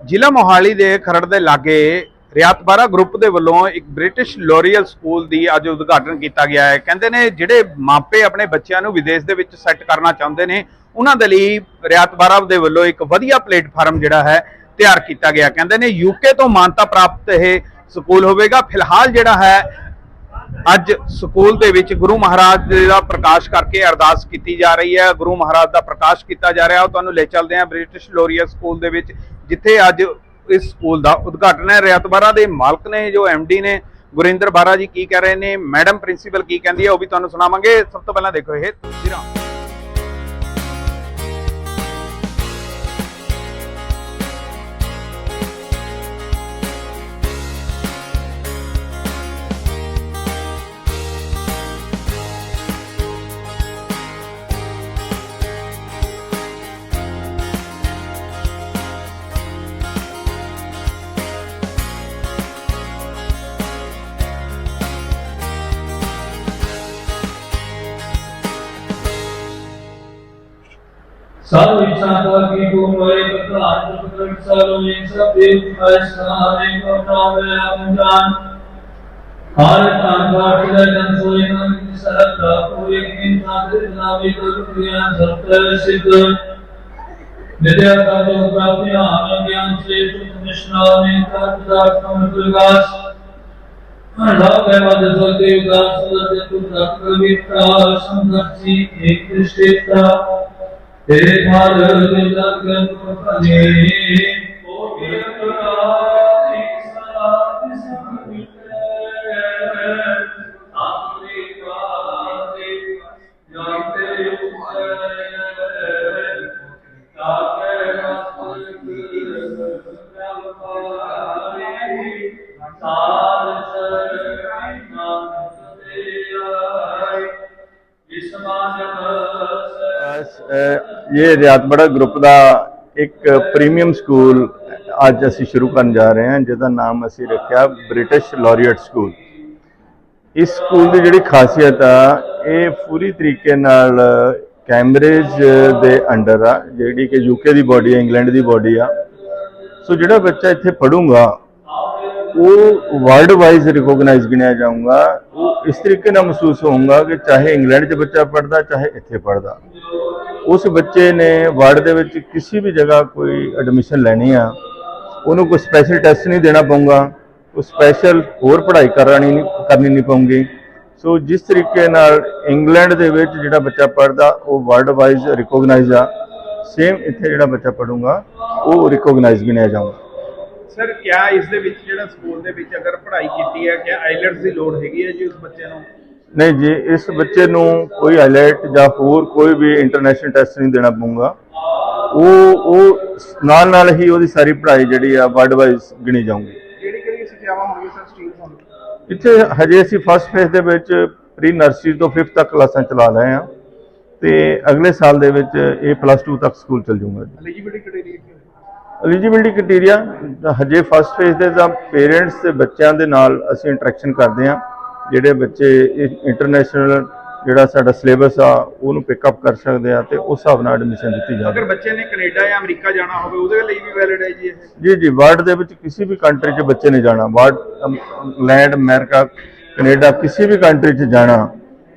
ਜ਼ਿਲ੍ਹਾ ਮੋਹਾਲੀ ਦੇ ਖਰੜ ਦੇ ਲਾਗੇ ਰਿਆਤਬਾਰਾ ਗਰੁੱਪ ਦੇ ਵੱਲੋਂ ਇੱਕ ਬ੍ਰਿਟਿਸ਼ ਲੋਰੀਅਲ ਸਕੂਲ ਦੀ ਅੱਜ ਉਦਘਾਟਨ ਕੀਤਾ ਗਿਆ ਹੈ। ਕਹਿੰਦੇ ਨੇ ਜਿਹੜੇ ਮਾਪੇ ਆਪਣੇ ਬੱਚਿਆਂ ਨੂੰ ਵਿਦੇਸ਼ ਦੇ ਵਿੱਚ ਸੈੱਟ ਕਰਨਾ ਚਾਹੁੰਦੇ ਨੇ, ਉਹਨਾਂ ਦੇ ਲਈ ਰਿਆਤਬਾਰਾ ਦੇ ਵੱਲੋਂ ਇੱਕ ਵਧੀਆ ਪਲੇਟਫਾਰਮ ਜਿਹੜਾ ਹੈ ਤਿਆਰ ਕੀਤਾ ਗਿਆ। ਕਹਿੰਦੇ ਨੇ ਯੂਕੇ ਤੋਂ ਮਾਨਤਾ ਪ੍ਰਾਪਤ ਇਹ ਸਕੂਲ ਹੋਵੇਗਾ। ਫਿਲਹਾਲ ਜਿਹੜਾ ਹੈ ਅੱਜ ਸਕੂਲ ਦੇ ਵਿੱਚ ਗੁਰੂ ਮਹਾਰਾਜ ਦਾ ਪ੍ਰਕਾਸ਼ ਕਰਕੇ ਅਰਦਾਸ ਕੀਤੀ ਜਾ ਰਹੀ ਹੈ। ਗੁਰੂ ਮਹਾਰਾਜ ਦਾ ਪ੍ਰਕਾਸ਼ ਕੀਤਾ ਜਾ ਰਿਹਾ। ਉਹ ਤੁਹਾਨੂੰ ਲੈ ਚੱਲਦੇ ਹਾਂ। ਬ੍ਰਿਟਿਸ਼ ਲੋਰੀਆ ਸਕੂਲ ਦੇ ਵਿੱਚ, ਜਿੱਥੇ ਅੱਜ ਇਸ ਸਕੂਲ ਦਾ ਉਦਘਾਟਨ ਹੈ। ਰਿਆਤਬਾਰਾ ਦੇ ਮਾਲਕ ਨੇ, ਜੋ ਡੀ ਨੇ, ਗੁਰਿੰਦਰ ਬਾਰਾ ਜੀ ਕੀ ਕਹਿ ਰਹੇ ਨੇ? ਮੈਡਮ, ਪ੍ਰਿੰਸੀਪਲ ਕੀ ਕਹਿੰਦੀ ਹੈ? ਉਹ ਵੀ ਤੁਹਾਨੂੰ ਸੁਣਾਵਾਂਗੇ। ਸਭ ਤੋਂ ਪਹਿਲਾਂ ਦੇਖੋ ਇਹ ਤਸਵੀਰਾਂ Salve Santa que como é pecado, porque salve em saber, mas salve com nome amundan. ਹਰ ਤਾਂ ਬਾਟ ਦਾ ਜਨ ਸੋਈ ਨਾਮ ਕੀ ਸਰਤਾ ਪੂਰੀ ਕੀ ਸਾਧੇ ਨਾਮੀ ਤੁਲ ਪ੍ਰਿਆ ਸਤਿ ਸਿੱਧ। ਨਿਦਿਆ ਕਾ ਜੋ ਪ੍ਰਾਪਤੀ ਆਨ ਗਿਆਨ ਸੇ ਤੁਮ ਨਿਸ਼ਨਾ ਨੇ ਤਤ ਦਾ ਕਮ ਪ੍ਰਗਾਸ ਲਾਭ ਹੈ ਮਦ ਸੋਤੇ ਉਦਾਸ ਸਦਤੇ ਤੁਮ ਤਤ ਕਵਿਤਾ ਸੰਗਤੀ ਏਕ ਦ੍ਰਿਸ਼ਟਤਾ ਤੇਰੇ ਨਾਲ ਦਿਲ ਤੱਕ ਪਨੇ ਓ ਕਿਰਪਾ ਇੱਕ ਸਾਥ ਸੰਗ ਮਿਟੇ ਆਪਣੀ ਬਾਤੇ ਜਾਣਤੇ ਉਪਰੇ ਤਾਕੇ ਮਸਤ ਪ੍ਰਭ ਪਾਈ ਸਾਧ ਸਰਣੀ ਨਾਮ ਤੇ ਆਈ ਇਸ ਮਾਨਸ ਅਸ- ਅ, ਇਹ ਰਿਆਤਬੜਾ ਗਰੁੱਪ ਦਾ ਇੱਕ ਪ੍ਰੀਮੀਅਮ ਸਕੂਲ ਅੱਜ ਅਸੀਂ ਸ਼ੁਰੂ ਕਰਨ ਜਾ ਰਹੇ ਹਾਂ ਜਿਹਦਾ ਨਾਮ ਅਸੀਂ ਰੱਖਿਆ ਬ੍ਰਿਟਿਸ਼ ਲੌਰੀਅਟ ਸਕੂਲ ਇਸ ਸਕੂਲ ਦੀ ਜਿਹੜੀ ਖਾਸੀਅਤ ਆ ਇਹ ਪੂਰੀ ਤਰੀਕੇ ਨਾਲ ਕੈਂਬਰਿਜ ਦੇ ਅੰਡਰ ਆ ਜਿਹੜੀ ਕਿ ਯੂਕੇ ਦੀ ਬਾਡੀ ਹੈ ਇੰਗਲੈਂਡ ਦੀ ਬਾਡੀ ਆ। ਸੋ ਜਿਹੜਾ ਬੱਚਾ ਇੱਥੇ ਪੜੂਗਾ ਉਹ ਵਰਲਡ ਵਾਈਜ਼ ਰਿਕੋਗਨਾਈਜ਼ ਗਿਣਿਆ ਜਾਊਗਾ ਉਹ ਇਸ ਤਰੀਕੇ ਨਾਲ ਮਹਿਸੂਸ ਹੋਊਗਾ ਕਿ ਚਾਹੇ ਇੰਗਲੈਂਡ 'ਚ ਬੱਚਾ ਪੜਦਾ ਚਾਹੇ ਇੱਥੇ ਪੜਦਾ ਉਸ ਬੱਚੇ ਨੇ ਵਰਲਡ ਦੇ ਵਿੱਚ ਕਿਸੇ ਵੀ ਜਗ੍ਹਾ ਕੋਈ ਐਡਮਿਸ਼ਨ ਲੈਣੀ ਆ ਉਹਨੂੰ ਕੋਈ ਸਪੈਸ਼ਲ ਟੈਸਟ ਨਹੀਂ ਦੇਣਾ ਪਊਗਾ ਉਹ ਸਪੈਸ਼ਲ ਹੋਰ ਪੜ੍ਹਾਈ ਕਰਨੀ ਨਹੀਂ ਕਰਨੀ ਨਹੀਂ ਪਊਗੀ ਸੋ ਜਿਸ ਤਰੀਕੇ ਨਾਲ ਇੰਗਲੈਂਡ ਦੇ ਵਿੱਚ ਜਿਹੜਾ ਬੱਚਾ ਪੜਦਾ ਉਹ ਵਰਲਡ ਵਾਈਜ਼ ਰਿਕੋਗਨਾਈਜ਼ ਆ ਸੇਮ ਇੱਥੇ ਜਿਹੜਾ ਬੱਚਾ ਪੜੂਗਾ ਉਹ ਰਿਕੋਗਨਾਈਜ਼ ਗਿਣਿਆ ਜਾਊਗਾ ਸਰ ਕਿਆ ਇਸ ਦੇ ਵਿੱਚ ਜਿਹੜਾ ਸਕੂਲ ਦੇ ਵਿੱਚ ਅਗਰ ਪੜ੍ਹਾਈ ਕੀਤੀ ਹੈ ਕਿ ਆਈਲੈਟਸ ਦੀ ਲੋੜ ਹੈਗੀ ਹੈ ਜੀ ਉਸ ਬੱਚੇ ਨੂੰ? ਨਹੀਂ ਜੀ ਇਸ ਬੱਚੇ ਨੂੰ ਕੋਈ ਹਾਈਲਾਈਟ ਜਾਂ ਹੋਰ ਕੋਈ ਵੀ ਇੰਟਰਨੈਸ਼ਨਲ ਟੈਸਟ ਨਹੀਂ ਦੇਣਾ ਪਊਗਾ। ਉਹ ਉਹ ਨਾਲ ਨਾਲ ਹੀ ਉਹਦੀ ਸਾਰੀ ਪੜ੍ਹਾਈ ਜਿਹੜੀ ਆ ਵਰਲਡ ਵਾਈਜ਼ ਗਿਣੀ ਜਾਊਗੀ। ਕਿਹੜੀ ਕਿਹੜੀ ਸਿੱਖਿਆਵਾਂ ਹੋਣਗੀਆਂ ਸਰ ਸਟ੍ਰੀਮ ਤੁਹਾਨੂੰ ਇੱਥੇ ਹਜੇ ਅਸੀਂ ਫਸਟ ਫੇਜ਼ ਦੇ ਵਿੱਚ ਪ੍ਰੀ ਨਰਸਰੀ ਤੋਂ 5th ਤੱਕ ਕਲਾਸਾਂ ਚਲਾ ਰਹੇ ਹਾਂ। ਤੇ ਅਗਲੇ ਸਾਲ ਦੇ ਵਿੱਚ ਇਹ ਪਲੱਸ 2 ਤੱਕ ਸਕੂਲ ਚੱਲ ਜਾਊਗਾ ਜੀ। ਐਲੀਜੀਬਿਲਿਟੀ ਕ੍ਰਾਈਟੇਰੀਆ ਐਲੀਜੀਬਿਲਟੀ ਕ੍ਰਾਈਟੇਰੀਆ ਹਜੇ ਫਸਟ ਫੇਜ਼ ਦੇ ਤਾਂ ਪੇਰੈਂਟਸ ਤੇ ਬੱਚਿਆਂ ਦੇ ਨਾਲ ਅਸੀਂ ਇੰਟਰੈਕਸ਼ਨ ਕਰਦੇ ਹਾਂ। ਜਿਹੜੇ ਬੱਚੇ ਇੰਟਰਨੈਸ਼ਨਲ ਜਿਹੜਾ ਸਾਡਾ ਸਿਲੇਬਸ ਆ ਉਹਨੂੰ ਪਿਕ ਅਪ ਕਰ ਸਕਦੇ ਆ ਤੇ ਉਸ ਹਿਸਾਬ ਨਾਲ ਐਡਮਿਸ਼ਨ ਦਿੱਤੀ ਅਗਰ ਜਾਂਦੀ ਬੱਚੇ ਨੇ ਕੈਨੇਡਾ ਜਾਂ ਅਮਰੀਕਾ ਜਾਣਾ ਹੋਵੇ ਉਹਦੇ ਲਈ ਵੀ ਵੈਲਿਡ ਹੈ ਜੀ ਇਹ? ਜੀ ਜੀ ਵਰਲਡ ਦੇ ਵਿੱਚ ਕਿਸੇ ਵੀ ਕੰਟਰੀ 'ਚ ਬੱਚੇ ਨੇ ਜਾਣਾ। ਵਰਲਡ ਇੰਗਲੈਂਡ ਅਮਰੀਕਾ ਕੈਨੇਡਾ ਕਿਸੇ ਵੀ ਕੰਟਰੀ 'ਚ ਜਾਣਾ।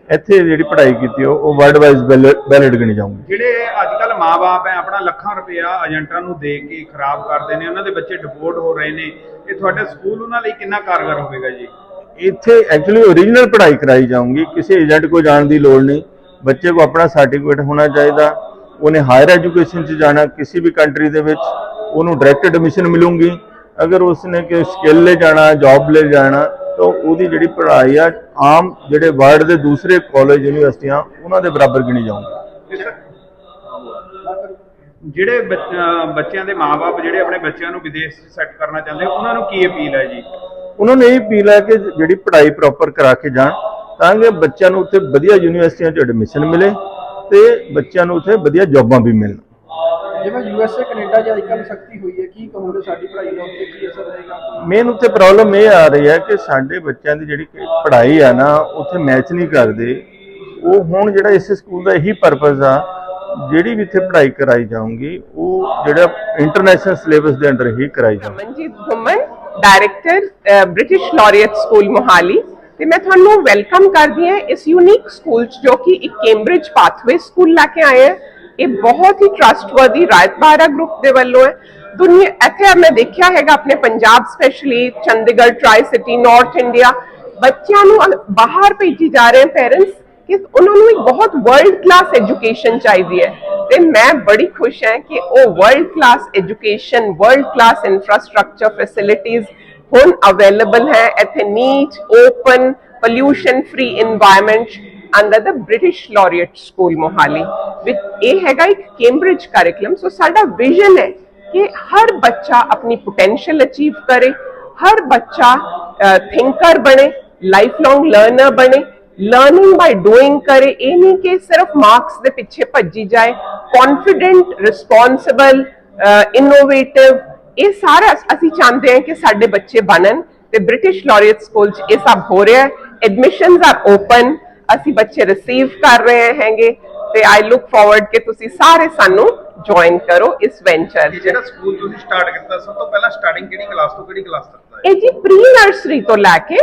ਇੱਥੇ ਜਿਹੜੀ ਪੜ੍ਹਾਈ ਕੀਤੀ ਉਹ- ਉਹ ਵਰਲਡ ਵਾਈਜ਼ ਵੈਲਿਡ ਗਿਣੀ ਜਾਊਗੀ। ਜਿਹੜੇ ਅੱਜ ਕੱਲ ਮਾਪੇ ਹੈ ਆਪਣਾ ਲੱਖਾਂ ਰੁਪਇਆ ਏਜੰਟਾਂ ਨੂੰ ਦੇ ਕੇ ਖਰਾਬ ਕਰਦੇ ਨੇ ਉਹਨਾਂ ਦੇ ਬੱਚੇ ਡਿਪੋਰਟ ਹੋ ਰਹੇ ਨੇ ਇਹ ਤੁਹਾਡੇ ਸਕੂਲ ਉਹਨਾਂ ਲਈ ਕਿੰਨਾ ਕਾਰਗਰ ਹੋਵੇਗਾ ਜੀ? ਇੱਥੇ ਐਕਚੁਅਲੀ ਓਰੀਜਨਲ ਪੜ੍ਹਾਈ ਕਰਾਈ ਜਾਊਗੀ ਕਿਸੇ ਏਜੰਟ ਕੋ ਜਾਣ ਦੀ ਲੋੜ ਨਹੀਂ। ਬੱਚੇ ਕੋ ਆਪਣਾ ਸਰਟੀਫਿਕੇਟ ਹੋਣਾ ਚਾਹੀਦਾ ਉਹਨੇ ਹਾਇਰ ਐਜੂਕੇਸ਼ਨ 'ਚ ਜਾਣਾ ਕਿਸੇ ਵੀ ਕੰਟਰੀ ਦੇ ਵਿੱਚ ਉਹਨੂੰ ਡਾਇਰੈਕਟ ਐਡਮਿਸ਼ਨ ਮਿਲੂਗੀ। ਅਗਰ ਉਸਨੇ ਕਿ ਸਕਿੱਲ ਲੈ ਜਾਣਾ ਜੌਬ ਲੈ ਜਾਣਾ ਤਾਂ ਉਹਦੀ ਜਿਹੜੀ ਪੜ੍ਹਾਈ ਆ ਆਮ ਜਿਹੜੇ ਵਰਲਡ ਦੇ ਦੂਸਰੇ ਕਾਲਜ ਯੂਨੀਵਰਸਿਟੀਆਂ ਉਹਨਾਂ ਦੇ ਬਰਾਬਰ ਗਿਣੀ ਜਾਊਗੀ। ਜਿਹੜੇ ਬੱਚਿਆਂ ਦੇ ਮਾਪੇ ਜਿਹੜੇ ਆਪਣੇ ਬੱਚਿਆਂ ਨੂੰ ਵਿਦੇਸ਼ ਸੈੱਟ ਕਰਨਾ ਚਾਹੁੰਦੇ ਉਹਨਾਂ ਨੂੰ ਕੀ ਅਪੀਲ ਹੈ ਜੀ? ਉਹਨਾਂ ਨੇ ਇਹ ਅਪੀਲ ਹੈ ਕਿ ਜਿਹੜੀ ਪੜ੍ਹਾਈ ਪ੍ਰੋਪਰ ਕਰਾ ਕੇ ਜਾਣ ਤਾਂ ਕਿ ਬੱਚਿਆਂ ਨੂੰ ਉੱਥੇ ਵਧੀਆ ਯੂਨੀਵਰਸਿਟੀਆਂ 'ਚ ਐਡਮਿਸ਼ਨ ਮਿਲੇ ਤੇ ਬੱਚਿਆਂ ਨੂੰ ਉੱਥੇ ਵਧੀਆ ਜੌਬਾਂ ਵੀ ਮਿਲਣ। ਜਿਵੇਂ ਯੂਐਸਏ ਕੈਨੇਡਾ ਜਾਂ ਅੱਜਕੱਲ੍ਹ ਸਖਤੀ ਹੋਈ ਹੈ ਕੀ ਕਹੋਗੇ ਸਾਡੀ ਪੜ੍ਹਾਈ ਦਾ ਉੱਤੇ ਕੀ ਅਸਰ ਰਹੇਗਾ ਮੇਨ ਉੱਥੇ ਪ੍ਰੋਬਲਮ ਇਹ ਆ ਰਹੀ ਹੈ ਕਿ ਸਾਡੇ ਬੱਚਿਆਂ ਦੀ ਜਿਹੜੀ ਪੜ੍ਹਾਈ ਆ ਨਾ ਉੱਥੇ ਮੈਚ ਨਹੀਂ ਕਰਦੇ। ਉਹ ਹੁਣ ਜਿਹੜਾ ਇਸ ਸਕੂਲ ਦਾ ਇਹੀ ਪਰਪਸ ਆ ਜਿਹੜੀ ਵੀ ਇੱਥੇ ਪੜ੍ਹਾਈ ਕਰਾਈ ਜਾਊਗੀ ਉਹ ਜਿਹੜਾ ਇੰਟਰਨੈਸ਼ਨਲ ਸਿਲੇਬਸ ਦੇ ਅੰਡਰ ਹੀ ਕਰਾਈ ਜਾਊਗੀ। Ramanjeet Ghumman director British Laureate school Mohali. ਤੇ ਮੈਂ ਤੁਹਾਨੂੰ ਵੈਲਕਮ ਕਰਦੀ ਹਾਂ ਇਸ ਯੂਨੀਕ ਸਕੂਲ ਚ ਜੋ ਕਿ ਇੱਕ ਕੈਂਬਰਿਜ ਪਾਥਵੇ ਸਕੂਲ ਲੈ ਕੇ ਆਏ ਹੈ। ਇਹ ਬਹੁਤ ਹੀ ਟਰਸਟਵਰਦੀ ਰਾਇਤਬਾਰਾ ਗਰੁੱਪ ਦੇ ਵੱਲੋਂ ਹੈ। ਦੁਨੀਆ ਇੱਥੇ ਮੈਂ ਦੇਖਿਆ ਹੈਗਾ ਆਪਣੇ Punjab specially Chandigarh tricity north India ਬੱਚਿਆਂ ਨੂੰ ਬਾਹਰ ਭੇਜੀ ਜਾ ਰਹੇ ਪੇਰੈਂਟਸ ਕਿ ਉਹਨਾਂ ਨੂੰ ਇੱਕ ਬਹੁਤ ਵਰਲਡ ਕਲਾਸ ਐਜੂਕੇਸ਼ਨ ਚਾਹੀਦੀ ਹੈ। ਤੇ ਮੈਂ ਬੜੀ ਖੁਸ਼ ਹਾਂ ਕਿ ਉਹ world class education world class infrastructure ਫੈਸਿਲਿਟੀਆਂ ਹੁਣ ਅਵੇਲੇਬਲ ਹੈ। ਇੱਥੇ neat open pollution free environment ਅੰਦਰ ਦਾ ਬ੍ਰਿਟਿਸ਼ ਲਾਰੀਅਟ ਸਕੂਲ ਮੋਹਾਲੀ ਵਿੱਚ ਇਹ ਹੈਗਾ ਇੱਕ ਕੈਂਬਰਿਜ ਕਰਿਕੂਲਮ ਸੋ ਸਾਡਾ ਵਿਜ਼ਨ ਹੈ ਕਿ ਹਰ ਬੱਚਾ ਆਪਣੀ ਪੋਟੈਂਸ਼ੀਅਲ ਅਚੀਵ ਕਰੇ, ਹਰ ਬੱਚਾ ਥਿੰਕਰ ਬਣੇ ਲਾਈਫ ਲੌਂਗ ਲਰਨਰ ਬਣੇ ਲਰਨਿੰਗ ਬਾਈ ਡੂਇੰਗ ਕਰੇ। ਇਹ ਨਹੀਂ ਕਿ ਸਿਰਫ ਮਾਰਕਸ ਦੇ ਪਿੱਛੇ ਭੱਜੀ ਜਾਏ ਕੌਨਫੀਡੈਂਟ ਰਿਸਪੌਂਸਿਬਲ ਇਨੋਵੇਟਿਵ ਇਹ ਸਾਰਾ ਅਸੀਂ ਚਾਹੁੰਦੇ ਹਾਂ ਕਿ ਸਾਡੇ ਬੱਚੇ ਬਣਨ ਤੇ ਬ੍ਰਿਟਿਸ਼ ਲਾਰੀਅਟ ਸਕੂਲ ਚ ਇਹ ਸਭ ਹੋ ਰਿਹਾ ਹੈ। ਐਡਮਿਸ਼ਨਸ ਆਰ ਓਪਨ ਅਸੀਂ ਬੱਚੇ ਰਿਸੀਵ ਕਰ ਰਹੇ ਹਾਂਗੇ ਤੇ ਆਈ ਲੁੱਕ ਫਾਰਵਰਡ ਕਿ ਤੁਸੀਂ ਸਾਰੇ ਸਾਨੂੰ ਜੁਆਇਨ ਕਰੋ ਇਸ ਵੈਂਚਰ ਜਿਹੜਾ ਸਕੂਲ ਤੁਸੀਂ ਸਟਾਰਟ ਕੀਤਾ ਸਭ ਤੋਂ ਪਹਿਲਾਂ ਸਟਾਰਟਿੰਗ ਕਿਹੜੀ ਕਲਾਸ ਤੋਂ ਕਿਹੜੀ ਕਲਾਸ ਤੱਕ ਦਾ ਹੈ? ਇਹ ਜੀ ਪ੍ਰੀ ਨਰਸਰੀ ਤੋਂ ਲੈ ਕੇ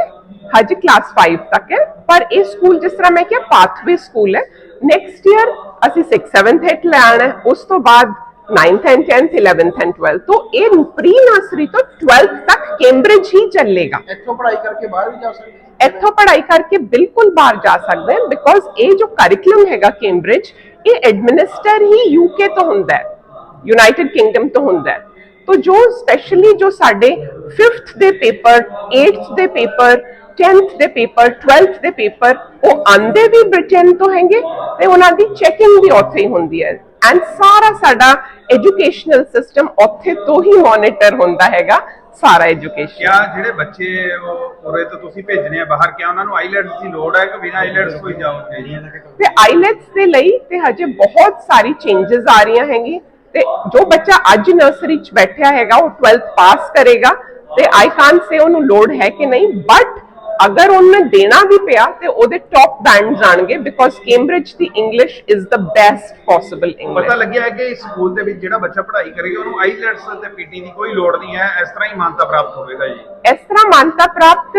ਹਜੇ ਕਲਾਸ 5 ਤੱਕ ਹੈ। ਪਰ ਇਹ ਸਕੂਲ ਜਿਸ ਤਰ੍ਹਾਂ ਮੈਂ ਕਿਹਾ ਪਾਥਵੇ ਸਕੂਲ ਹੈ। ਨੈਕਸਟ ਈਅਰ ਅਸੀਂ 6 7th 8th ਲੈ ਆਣਾ ਹੈ। ਉਸ ਤੋਂ ਬਾਅਦ 9th and 10th 11th and 12th ਤੋਂ ਇਹ ਪ੍ਰੀ ਨਰਸਰੀ ਤੋਂ 12th ਤੱਕ ਕੈਂਬਰਿਜ ਹੀ ਚੱਲੇਗਾ। ਇੱਥੋਂ ਪੜ੍ਹਾਈ ਕਰਕੇ ਬਾਹਰ ਵੀ ਜਾ ਸਕਦੇ। ਇੱਥੋਂ ਪੜ੍ਹਾਈ ਕਰਕੇ ਬਿਲਕੁਲ ਬਾਹਰ ਜਾ ਸਕਦੇ ਹਨ ਬਿਕੋਜ਼ ਇਹ ਜੋ ਕਰਿਕੂਲਮ ਹੈਗਾ ਕੈਂਬਰਿਜ ਇਹ ਐਡਮਿਨਿਸਟਰ ਹੀ ਯੂਕੇ ਤੋਂ ਹੁੰਦਾ ਹੈ ਯੂਨਾਈਟਿਡ ਕਿੰਗਡਮ ਤੋਂ ਹੁੰਦਾ ਹੈ ਤੋ ਜੋ ਸਪੈਸ਼ਲੀ ਜੋ ਸਾਡੇ 5th ਦੇ ਪੇਪਰ 8th ਦੇ ਪੇਪਰ 10th ਦੇ ਪੇਪਰ 12th ਦੇ ਪੇਪਰ ਉਹ ਆਂਦੇ ਵੀ ਬ੍ਰਿਟੇਨ ਤੋਂ ਹੈਗੇ ਤੇ ਉਹਨਾਂ ਦੀ ਚੈਕਿੰਗ ਵੀ ਉੱਥੇ ਹੀ ਹੁੰਦੀ ਹੈ ਐਂਡ ਸਾਰਾ ਸਾਡਾ ਐਜੂਕੇਸ਼ਨਲ ਸਿਸਟਮ ਉੱਥੇ ਤੋਂ ਹੀ ਮੋਨੀਟਰ ਹੁੰਦਾ ਹੈਗਾ ਸਾਰਾ ਐਜੂਕੇਸ਼ਨ ਕਿਆ ਜਿਹੜੇ ਬੱਚੇ ਉਹ ਉਰੇ ਤੋਂ ਤੁਸੀਂ ਭੇਜਣੇ ਆ ਬਾਹਰ ਕਿਆ ਉਹਨਾਂ ਨੂੰ ਆਈਲੈਟਸ ਦੀ ਲੋੜ ਹੈ ਕਿ ਬਿਨਾਂ ਆਈਲੈਟਸ ਕੋਈ ਜਾਓਗੇ ਤੇ ਆਈਲੈਟਸ ਦੇ ਲਈ ਤੇ ਹਜੇ ਬਹੁਤ ਸਾਰੀ ਚੇਂਜਸ ਆ ਰਹੀਆਂ ਹੈਗੀ ਤੇ ਜੋ ਬੱਚਾ ਅੱਜ ਨਰਸਰੀ ਚ ਬੈਠਿਆ ਹੈਗਾ ਉਹ 12th ਪਾਸ ਕਰੇਗਾ। ਤੇ ਆਈ ਕਾਂਟ ਸੇ ਉਹਨੂੰ ਲੋਡ ਹੈ ਕਿ ਨਹੀਂ ਬਟ ਅਗਰ ਉਹਨੇ ਦੇਣਾ ਵੀ ਪਿਆ ਤੇ ਉਹਦੇ ਟੌਪ ਬੈਂਡ ਜਾਣਗੇ because Cambridge the English is the best possible ਪਤਾ ਇੰਗਲਿਸ਼ ਲੱਗਿਆ ਹੈ ਕਿ ਇਸ ਸਕੂਲ ਦੇ ਵਿੱਚ ਜਿਹੜਾ ਬੱਚਾ ਪੜ੍ਹਾਈ ਕਰੇਗਾ ਉਹਨੂੰ ਆਈਲੈਟਸ ਤੇ ਪੀਟੀ ਦੀ ਕੋਈ ਲੋੜ ਨਹੀਂ ਹੈ ਇਸ ਤਰ੍ਹਾਂ ਹੀ ਮਾਨਤਾ ਪ੍ਰਾਪਤ ਹੋਵੇਗਾ ਜੀ ਇਸ ਤਰ੍ਹਾਂ ਮਾਨਤਾ ਪ੍ਰਾਪਤ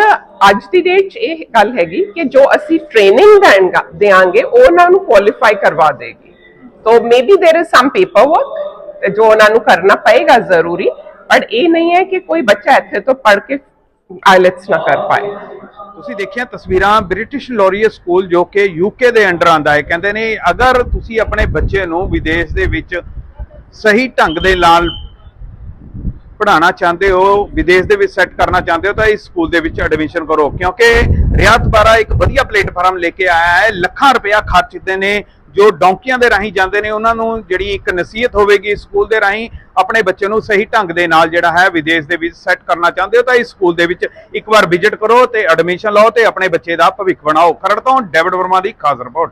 ਅੱਜ ਦੀ ਡੇਟ 'ਚ ਇਹ ਗੱਲ ਹੈਗੀ ਕਿ ਜੋ ਅਸੀਂ ਟ੍ਰੇਨਿੰਗ ਦੇਣਗਾ ਦੇਾਂਗੇ ਉਹ ਉਹਨਾਂ ਨੂੰ ਕੁਆਲੀਫਾਈ ਕਰਵਾ ਦੇਗੀ ਤੋ maybe there is some paper work ਜੋ ਉਹਨਾਂ ਨੂੰ ਕਰਨਾ ਪਏਗਾ ਜ਼ਰੂਰੀ ਪਰ ਇਹ ਨਹੀਂ ਹੈ ਕਿ ਕੋਈ ਬੱਚਾ ਇੱਥੇ ਤੋਂ ਪੜ੍ਹ ਕੇ ਆਈਲੈਟਸ ਨਾ ਕਰ ਪਾਏ ਤੁਸੀਂ ਦੇਖਿਆ ਤਸਵੀਰਾਂ ਬ੍ਰਿਟਿਸ਼ ਲੋਰੀਅਲ ਸਕੂਲ ਜੋ ਕਿ ਯੂਕੇ ਦੇ ਅੰਡਰ ਆਂਦਾ ਹੈ, ਕਹਿੰਦੇ ਨੇ ਅਗਰ ਤੁਸੀਂ ਆਪਣੇ ਬੱਚੇ ਨੂੰ ਵਿਦੇਸ਼ ਦੇ ਵਿੱਚ ਸਹੀ ਢੰਗ ਦੇ ਨਾਲ ਪੜ੍ਹਾਉਣਾ ਚਾਹੁੰਦੇ ਹੋ, ਵਿਦੇਸ਼ ਦੇ ਵਿੱਚ ਸੈੱਟ ਕਰਨਾ ਚਾਹੁੰਦੇ ਹੋ, ਤਾਂ ਇਸ ਸਕੂਲ ਦੇ ਵਿੱਚ ਐਡਮਿਸ਼ਨ ਕਰੋ। ਕਿਉਂਕਿ ਰਿਆਤ ਬਾਰਾ ਇੱਕ ਵਧੀਆ ਪਲੇਟਫਾਰਮ ਲੈ ਕੇ ਆਇਆ ਹੈ, ਲੱਖਾਂ ਰੁਪਇਆ ਖਰਚਦੇ ਨੇ ਜੋ ਡੌਂਕੀਆਂ ਦੇ ਰਾਹੀਂ ਜਾਂਦੇ ਨੇ, ਉਹਨਾਂ ਨੂੰ ਜਿਹੜੀ ਇੱਕ ਨਸੀਹਤ ਹੋਵੇਗੀ ਸਕੂਲ ਦੇ ਰਾਹੀਂ, ਆਪਣੇ ਬੱਚੇ ਨੂੰ ਸਹੀ ਢੰਗ ਦੇ ਨਾਲ ਜਿਹੜਾ ਹੈ ਵਿਦੇਸ਼ ਦੇ ਵਿੱਚ ਸੈੱਟ ਕਰਨਾ ਚਾਹੁੰਦੇ ਹੋ, ਤਾਂ ਇਸ ਸਕੂਲ ਦੇ ਵਿੱਚ ਇੱਕ ਵਾਰ ਵਿਜ਼ਿਟ ਕਰੋ ਤੇ ਐਡਮਿਸ਼ਨ ਲਓ ਤੇ ਆਪਣੇ ਬੱਚੇ ਦਾ ਭਵਿੱਖ ਬਣਾਓ। ਖਰੜ ਤੋਂ ਡੇਵਿਡ ਵਰਮਾ ਦੀ ਖਾਸ ਰਿਪੋਰਟ।